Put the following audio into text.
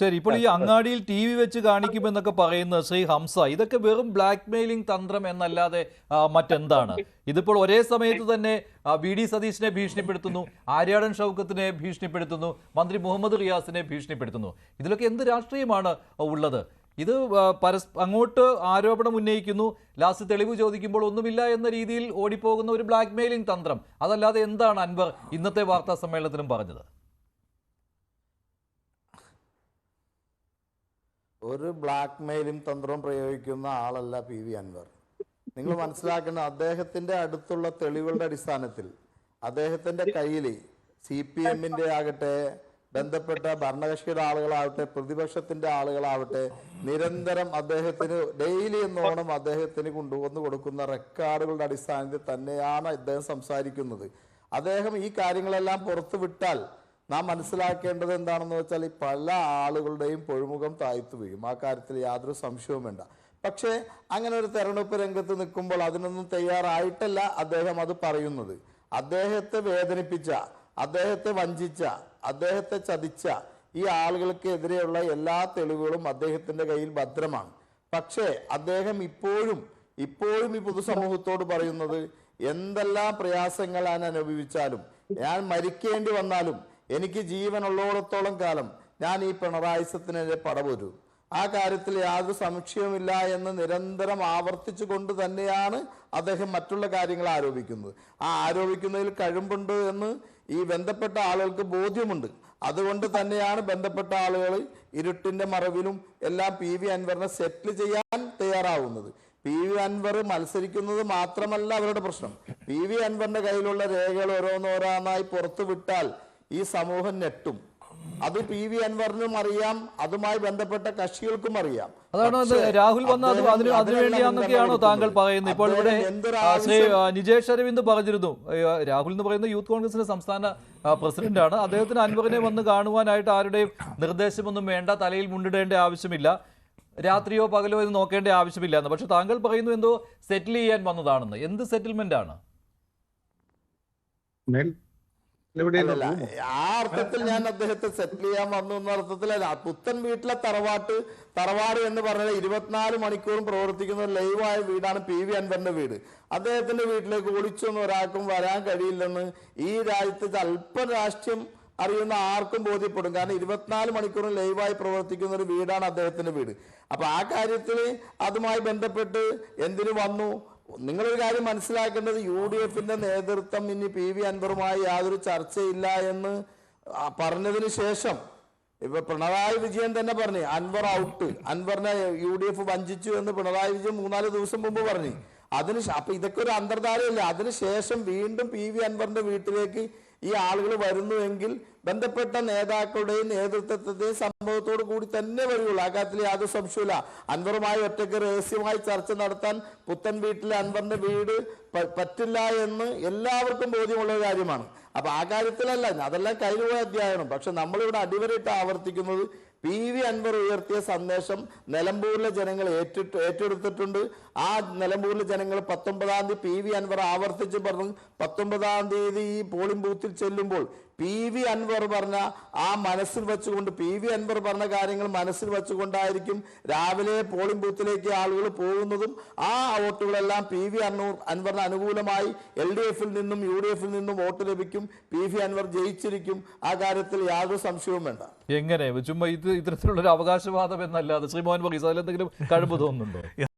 ശരി. ഇപ്പോൾ ഈ അങ്ങാടിയിൽ ടി വി വെച്ച് കാണിക്കുമെന്നൊക്കെ പറയുന്ന ശ്രീ ഹംസ. ഇതൊക്കെ വെറും ബ്ലാക്ക് മെയിലിംഗ് തന്ത്രം എന്നല്ലാതെ മറ്റെന്താണ്? ഇതിപ്പോൾ ഒരേ സമയത്ത് തന്നെ വി ഡി സതീഷിനെ ഭീഷണിപ്പെടുത്തുന്നു ആര്യാടൻ ഷൗക്കത്തിനെ ഭീഷണിപ്പെടുത്തുന്നു മന്ത്രി മുഹമ്മദ് റിയാസിനെ ഭീഷണിപ്പെടുത്തുന്നു. ഇതിലൊക്കെ എന്ത് രാഷ്ട്രീയമാണ് ഉള്ളത്? ഇത് പരസ് അങ്ങോട്ട് ആരോപണം ഉന്നയിക്കുന്നു ലാസ്റ്റ് തെളിവ് ചോദിക്കുമ്പോൾ ഒന്നുമില്ല എന്ന രീതിയിൽ ഓടിപ്പോകുന്ന ഒരു ബ്ലാക്ക് മെയിലിംഗ് തന്ത്രം. അതല്ലാതെ എന്താണ് അൻവർ ഇന്നത്തെ വാർത്താ സമ്മേളനത്തിലും പറഞ്ഞത്? ഒരു ബ്ലാക്ക് മെയിലിംഗ് തന്ത്രം പ്രയോഗിക്കുന്ന ആളല്ല പി വി അൻവർ. നിങ്ങൾ മനസ്സിലാക്കുന്ന അദ്ദേഹത്തിന്റെ അടുത്തുള്ള തെളിവുകളുടെ അടിസ്ഥാനത്തിൽ അദ്ദേഹത്തിന്റെ കയ്യിൽ സി പി എമ്മിന്റെ ആകട്ടെ ബന്ധപ്പെട്ട ഭരണകക്ഷിയുടെ ആളുകളാവട്ടെ പ്രതിപക്ഷത്തിന്റെ ആളുകളാവട്ടെ നിരന്തരം അദ്ദേഹത്തിന് ഡെയിലി എന്നോണം അദ്ദേഹത്തിന് കൊണ്ടുവന്ന് കൊടുക്കുന്ന റെക്കോർഡുകളുടെ അടിസ്ഥാനത്തിൽ തന്നെയാണ് അദ്ദേഹം സംസാരിക്കുന്നത്. അദ്ദേഹം ഈ കാര്യങ്ങളെല്ലാം പുറത്തു വിട്ടാൽ നാം മനസ്സിലാക്കേണ്ടത് എന്താണെന്ന് വെച്ചാൽ ഈ പല ആളുകളുടെയും പൊഴുമുഖം താഴ്ത്തു വീഴും. ആ കാര്യത്തിൽ യാതൊരു സംശയവും വേണ്ട. പക്ഷേ അങ്ങനെ ഒരു തെരഞ്ഞെടുപ്പ് രംഗത്ത് നിൽക്കുമ്പോൾ അതിനൊന്നും തയ്യാറായിട്ടല്ല അദ്ദേഹം അത് പറയുന്നത്. അദ്ദേഹത്തെ വേദനിപ്പിച്ച അദ്ദേഹത്തെ വഞ്ചിച്ച അദ്ദേഹത്തെ ചതിച്ച ഈ ആളുകൾക്കെതിരെയുള്ള എല്ലാ തെളിവുകളും അദ്ദേഹത്തിന്റെ കയ്യിൽ ഭദ്രമാണ്. പക്ഷേ അദ്ദേഹം ഇപ്പോഴും ഇപ്പോഴും ഈ പൊതുസമൂഹത്തോട് പറയുന്നത് എന്തെല്ലാം പ്രയാസങ്ങൾ ഞാൻ അനുഭവിച്ചാലും ഞാൻ മരിക്കേണ്ടി വന്നാലും എനിക്ക് ജീവനുള്ളോടത്തോളം കാലം ഞാൻ ഈ പിണറായിസത്തിനെതിരെ പടപൊരു. ആ കാര്യത്തിൽ യാതൊരു സംശയവുമില്ല എന്ന് നിരന്തരം ആവർത്തിച്ചു കൊണ്ട് തന്നെയാണ് അദ്ദേഹം മറ്റുള്ള കാര്യങ്ങൾ ആരോപിക്കുന്നത്. ആ ആരോപിക്കുന്നതിൽ കഴിവുണ്ട് എന്ന് ഈ ബന്ധപ്പെട്ട ആളുകൾക്ക് ബോധ്യമുണ്ട്. അതുകൊണ്ട് തന്നെയാണ് ബന്ധപ്പെട്ട ആളുകൾ ഇരുട്ടിന്റെ മറവിലും എല്ലാം പി വി അൻവറിനെ സെറ്റിൽ ചെയ്യാൻ തയ്യാറാവുന്നത്. പി വി അൻവർ മത്സരിക്കുന്നത് മാത്രമല്ല അവരുടെ പ്രശ്നം. പി വി അൻവറിന്റെ കയ്യിലുള്ള രേഖകൾ ഓരോന്നോരോന്നായി പുറത്തു വിട്ടാൽ ഈ സമൂഹം ഞെട്ടും അത് പി വി അൻവറിനും അറിയാം അതുമായി ബന്ധപ്പെട്ട കക്ഷികൾക്കും അറിയാം. അതാണ് രാഹുൽ വന്ന അത് അതിന് അതിനുവേണ്ടിയാണെന്നൊക്കെയാണോ താങ്കൾ പറയുന്നത്? ഇപ്പോൾ ഇവിടെ ശ്രീ നിജേഷ് അരവിന്ദ് പറഞ്ഞിരുന്നു. രാഹുൽ എന്ന് പറയുന്ന യൂത്ത് കോൺഗ്രസിന്റെ സംസ്ഥാന പ്രസിഡന്റ് ആണ് അദ്ദേഹത്തിന് അൻവറിനെ വന്ന് കാണുവാനായിട്ട് ആരുടെയും നിർദ്ദേശമൊന്നും വേണ്ട തലയിൽ മുണ്ടിടേണ്ട ആവശ്യമില്ല. രാത്രിയോ പകലോ എന്ന് നോക്കേണ്ട ആവശ്യമില്ല എന്ന്. പക്ഷെ താങ്കൾ പറയുന്നു എന്തോ സെറ്റിൽ ചെയ്യാൻ വന്നതാണെന്ന്. എന്ത് സെറ്റിൽമെന്റ് ആണ്? ആ അർത്ഥത്തിൽ ഞാൻ അദ്ദേഹത്തെ സെറ്റിൽ ചെയ്യാൻ വന്നു എന്ന അർത്ഥത്തിലല്ല പുത്തൻ വീട്ടിലെ തറവാട്ട് തറവാട് എന്ന് പറഞ്ഞാൽ ഇരുപത്തിനാല് മണിക്കൂറും പ്രവർത്തിക്കുന്ന ഒരു ലൈവായ വീടാണ് പി വി അൻവറിന്റെ വീട്. അദ്ദേഹത്തിന്റെ വീട്ടിലേക്ക് ഒളിച്ചൊന്നും ഒരാൾക്കും വരാൻ കഴിയില്ലെന്ന് ഈ രാജ്യത്ത് അല്പം രാഷ്ട്രീയം അറിയുന്ന ആർക്കും ബോധ്യപ്പെടും. കാരണം ഇരുപത്തിനാല് മണിക്കൂറും ലൈവായി പ്രവർത്തിക്കുന്ന ഒരു വീടാണ് അദ്ദേഹത്തിന്റെ വീട്. അപ്പൊ ആ കാര്യത്തിൽ അതുമായി ബന്ധപ്പെട്ട് എന്തിനു വന്നു? നിങ്ങളൊരു കാര്യം മനസ്സിലാക്കേണ്ടത് യു ഡി എഫിന്റെ നേതൃത്വം ഇനി പി വി അൻവറുമായി യാതൊരു ചർച്ചയില്ല എന്ന് പറഞ്ഞതിന് ശേഷം ഇപ്പൊ പിണറായി വിജയൻ തന്നെ പറഞ്ഞു അൻവർ ഔട്ട് അൻവറിനെ യു ഡി എഫ് വഞ്ചിച്ചു എന്ന് പിണറായി വിജയൻ മൂന്നാൽ ദിവസം മുമ്പ് പറഞ്ഞു. അതിന് അപ്പൊ ഇതൊക്കെ ഒരു അന്തർധാരയില്ല. അതിനുശേഷം വീണ്ടും പി വി അൻവറിന്റെ വീട്ടിലേക്ക് ഈ ആളുകൾ വരുന്നുവെങ്കിൽ ബന്ധപ്പെട്ട നേതാക്കളുടെയും നേതൃത്വത്തിന്റെയും സംഭവത്തോടു കൂടി തന്നെ വരികയുള്ളൂ ആ കാര്യത്തിൽ യാതൊരു സംശയമില്ല അൻവറുമായി ഒറ്റയ്ക്ക് രഹസ്യമായി ചർച്ച നടത്താൻ പുത്തൻ വീട്ടിലെ അൻവറിന്റെ വീട് പറ്റില്ല എന്ന് എല്ലാവർക്കും ബോധ്യമുള്ള കാര്യമാണ്. അപ്പൊ ആ കാര്യത്തിലല്ല അതെല്ലാം കയ്യിലുള്ള അധ്യായനം പക്ഷെ നമ്മളിവിടെ അടിവരയിട്ട് ആവർത്തിക്കുന്നത് പി വി അൻവർ ഉയർത്തിയ സന്ദേശം നിലമ്പൂരിലെ ജനങ്ങൾ ഏറ്റിട്ട് ഏറ്റെടുത്തിട്ടുണ്ട്. ആ നിലമ്പൂരിലെ ജനങ്ങൾ പത്തൊമ്പതാം തീയതി പി വി അൻവർ ആവർത്തിച്ച് പറഞ്ഞു. പത്തൊമ്പതാം തീയതി ഈ പോളിംഗ് ബൂത്തിൽ ചെല്ലുമ്പോൾ പി വി അൻവർ പറഞ്ഞ ആ മനസ്സിൽ വെച്ചുകൊണ്ട് പി വി അൻവർ പറഞ്ഞ കാര്യങ്ങൾ മനസ്സിൽ വെച്ചുകൊണ്ടായിരിക്കും രാവിലെ പോളിംഗ് ബൂത്തിലേക്ക് ആളുകൾ പോകുന്നതും ആ വോട്ടുകളെല്ലാം പി വി അന്നൂർ അൻവറിന് അനുകൂലമായി എൽ ഡി എഫിൽ നിന്നും യു ഡി എഫിൽ നിന്നും വോട്ട് ലഭിക്കും പി വി അൻവർ ജയിച്ചിരിക്കും. ആ കാര്യത്തിൽ യാതൊരു സംശയവും വേണ്ട. എങ്ങനെ? ചുമ്മാ ഇത് ഇത്തരത്തിലുള്ള ഒരു അവകാശവാദം എന്നല്ലാതെ ശ്രീ മോഹൻ വർഗീസ് അതിലെന്തെങ്കിലും കഴിവ് തോന്നുന്നുണ്ടോ?